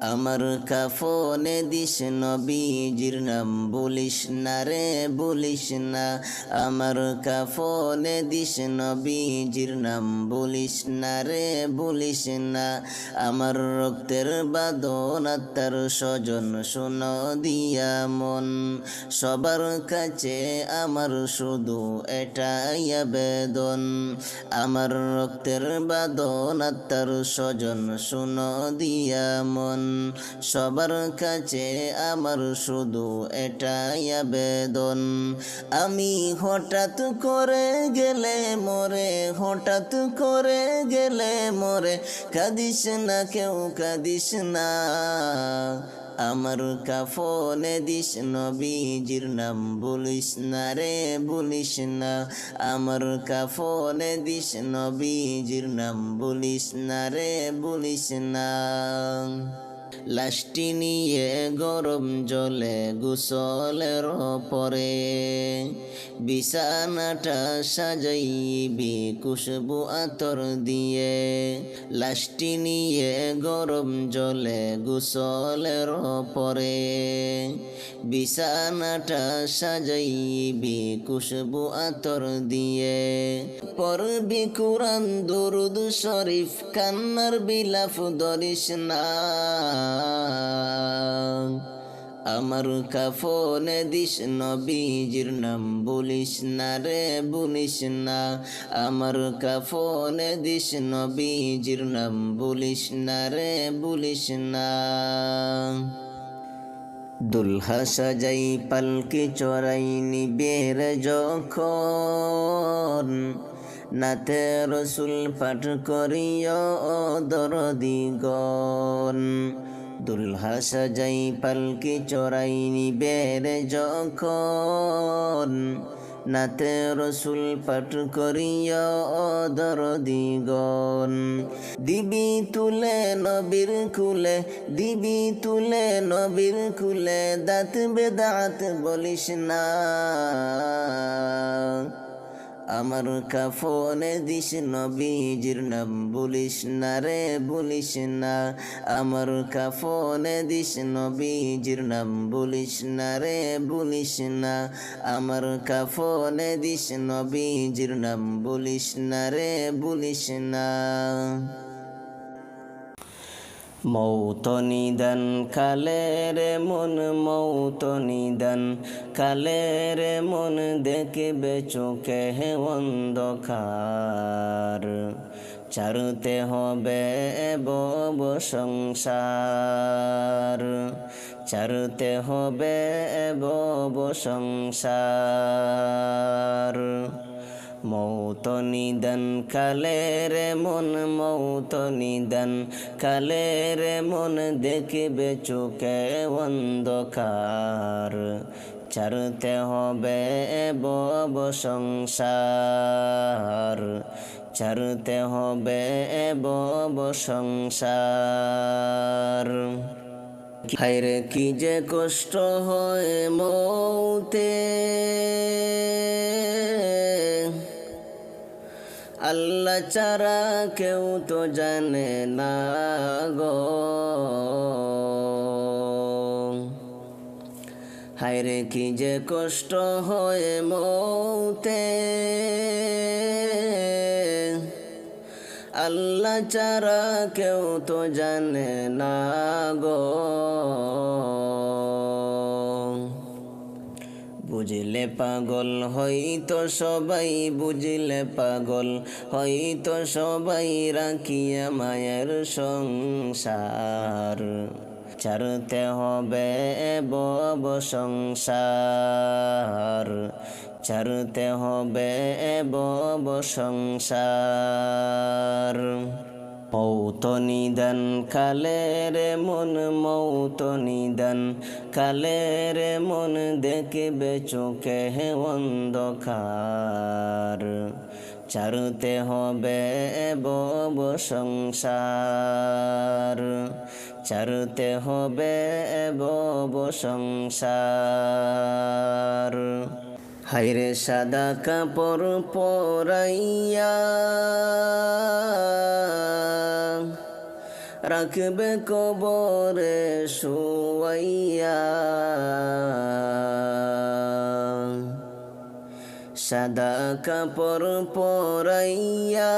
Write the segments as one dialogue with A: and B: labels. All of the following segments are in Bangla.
A: আমার কাফনে দিস নবীজির নাম, বলিস না রে, বলিস না। আমার কাফনে দিস নবীজির নাম, বলিস না রে, বলিস না। আমার রক্তের বাদন আত্মার স্বজন শোন দিয়া মন। সবার কাছে আমার শুধু এটাই আবেদন। আমার রক্তের বাদন আত্মার স্বজন শোন দিয়া মন। সবার কাছে আমার শুধু এটাই আবেদন। আমি হঠাৎ করে গেলে মরে, হঠাৎ করে গেলে মরে, কাঁদিস না কেউ, কাঁদিস না। আমার কাফনে দিস নবীজির নাম, বলিস না রে, বলিস না। আমার কাফনে দিস নবীজির নাম, বলিস না রে, বলিস না। লাশটি নিয়ে গরম জলে গোসলের পরে বিছানাটা সাজাইবি খুশবু আতর দিয়ে। লাশটি নিয়ে গরম জলে গোসলের পরে বিছানাটা সাজাইবি, খুশবু আতর দিয়ে। পরবি কুরান দরুদ শরীফ, কান্নার বিলাফ দরিস না। আমার কাফনে দিস নবীজির নাম, বলিস না রে, বলিস না। আমার কাফনে দিস নবীজির নাম, বলিস না রে, বলিস না। দুলহা সাজাই পালকি চড়াই নিবের যখন নাতে রসুল পাঠ করিও দরদিগণ দুলহা সাজাই পালকি চড়াই নিবের যখন নাতে রসুল পাঠ করিয়া দরদিগণ দিবি তুলে নবীর কুলে দিবি তুলে নবীর কুলে দাঁত বেদাঁত বলিস না আমার কাফনে দিস নবীজির নাম বলিস না রে বলিস না। আমার কাফনে দিস নবীজির নাম বলিস না রে বলিস না। আমার কাফনে দিস নবীজির নাম বলিস না রে বলিস না। মৌত নিদান কালের মন মৌত নিদান কালের মন দেখবে চোখে অন্ধকার। চারুতে হবে বব সংসার, চারুতে হবে বব সংসার। মৌত নিদন কালের মন মৌত নিদন কালের মন দেখবে চোখে অন্ধকার। চারতে হবে বব সংসার। চারতে হবে বব সংসার। হায়রে কি যে কষ্ট হয় মৌতে। আল্লাহ চারা কেউ তো জানে না গো। হায়রে কি যে কষ্ট হয় মৌতে। আল্লাহ চারা কেউ তো জানে না গো। বুঝলে পাগল, হয়তো সবাই বুঝলে পাগল, হয়তো সবাই রাখিয়া মায়ের সংসার। চারতে হবে বব সংসার। চারতে হবে বব সংসার। মৌত নিদান কালের মন মৌত নিদান কালের মন দেখবে চোখে অন্ধকার। চারুতে হবে বব সংসার, চারুতে হবে বব সংসার। হাইরে সাদা কাপড় পরাইয়া রাখবে কবরে শুয়াইয়া। সাদা কাপড় পরাইয়া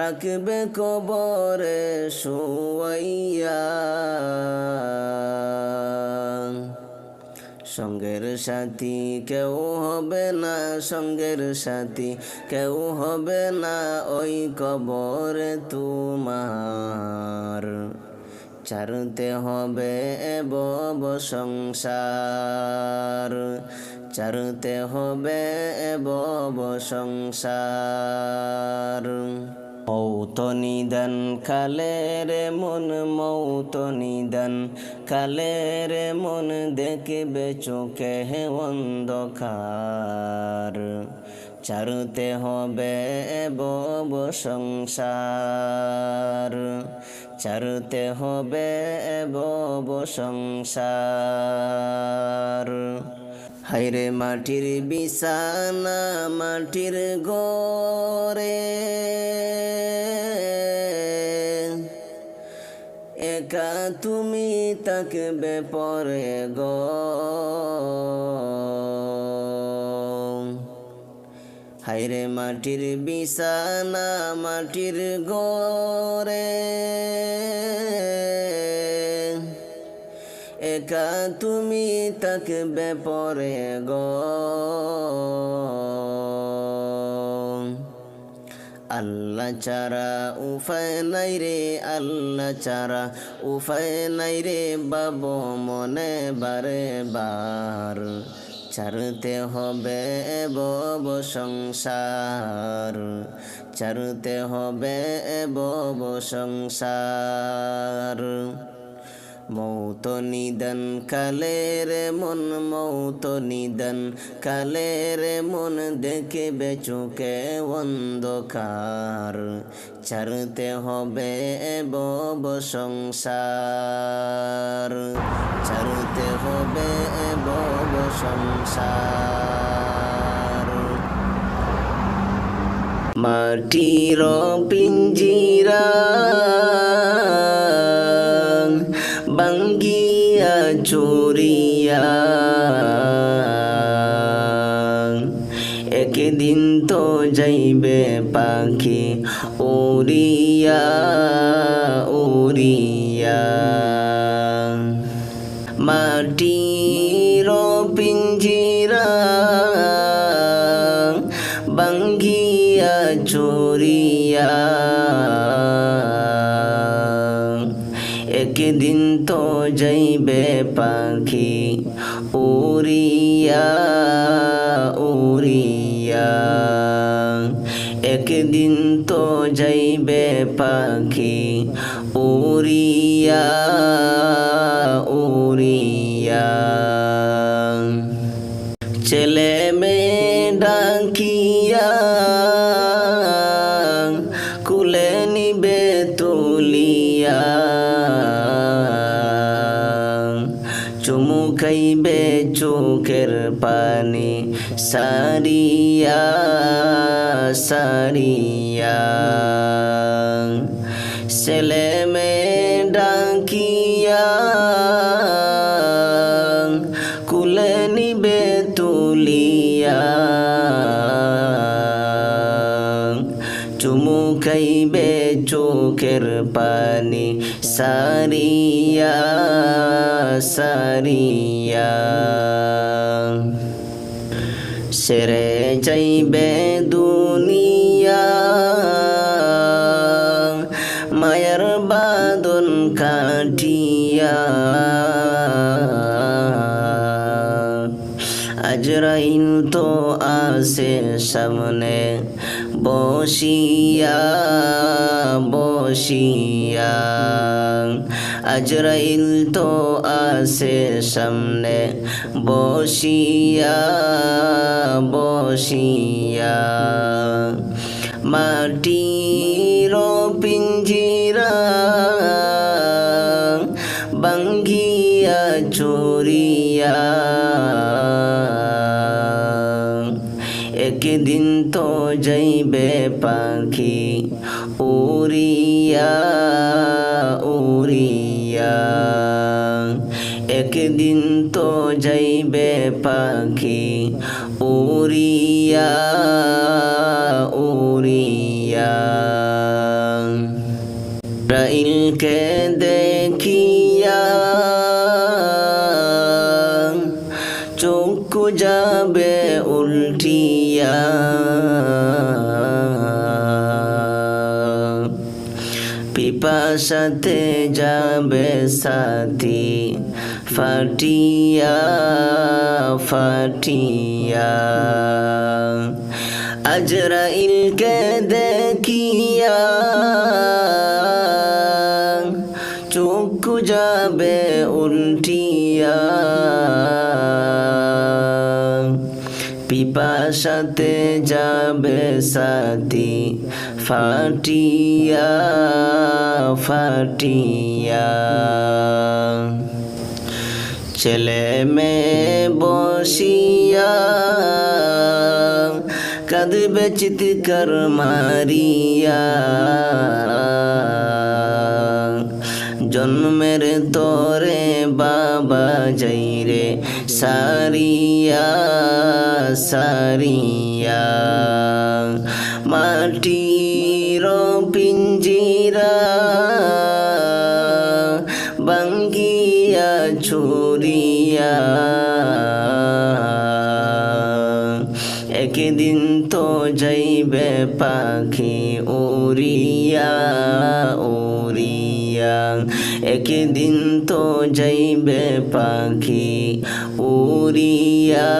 A: রাখবে কবরে শুয়াইয়া। সঙ্গের সাথী, কেউ হবে না সঙ্গের সাথী, কেউ হবে না ওই কবরে তোমার। চারতে হবে বব সংসার, চারতে হবে বব সংসার। মৌত নিদান কালের মন মৌত নিদান কালের মন দেখবে চোখে অন্ধকার। চারুতে হবে বব সংসার, চারুতে হবে বব সংসার। হাইরে মাটির বিছানা, মাটির গরে একা তুমি তাকবে পরে গো। হাইরে মাটির বিছানা, মাটির গরে একা তুমি তাকবে পরে গো। আল্লাহ চারা উফায় নাই রে, আল্লাহ চারা উফায় নাই রে, বাবু মনে বারে বার চারতে হবে বব সংসার। চারতে হবে বব সংসার। মৌত নিদন কালের মন মৌত নিদন কালের মন দেখে চোখে অন্ধকার। চারতে হবে বব সংসার। চারতে হবে বব সংসার। মাটির পিঞ্জিরা বাঙ্গিয়া চোরিয়া একদিন তো যাইবে পাখি উড়িয়া উড়িয়া মাটির পিঞ্জিরা বাঙ্গিয়া চোরিয়া যাইবে পাখি। উড়িয়া উড়িয়া। একদিন তো যাইবে পাখি। উড়িয়া উড়িয়া। ছেলে চুমু খাইবে চোখের পানি সারিয়া সারিয়া। ছেলে মেয়ে চুমু খাইবে চোখের পানি, সারিয়া সারিয়া। সেরে যাইবে দুনিয়া, মায়ার বাদন কাটিয়া আজরাইল তো আসে সামনে বসিয়া বসিয়া। আজরাইল তো আসে সামনে বসিয়া বসিয়া। মাটির পিঞ্জিরা বাঙ্গিয়া চোরিয়া যাইবে পাখি। উড়িয়া উড়িয়া। একদিন তো যাইবে পাখি। উড়িয়া উড়িয়া। রাইলকে দেখিয়া চক্ষু যাবে উল্টিয়া। পিপাসাতে যাবে সাথী ফাটিয়া ফাটিয়া আজরাইলকে দেখিয়া চক্ষু যাবে উল্টিয়া পিপাসাতে যাবে সাথী ফাটিয়া ফাটিয়া। ছেলে মেয়ে বসিয়া কাঁদবে চিৎকার মারিয়া। জন্মের তোরে বাবা যাইরে সারিয়া সারিয়া। একদিন তো যাইবে পাখি উড়িয়া উড়িয়া। একদিন তো যাইবে পাখি উড়িয়া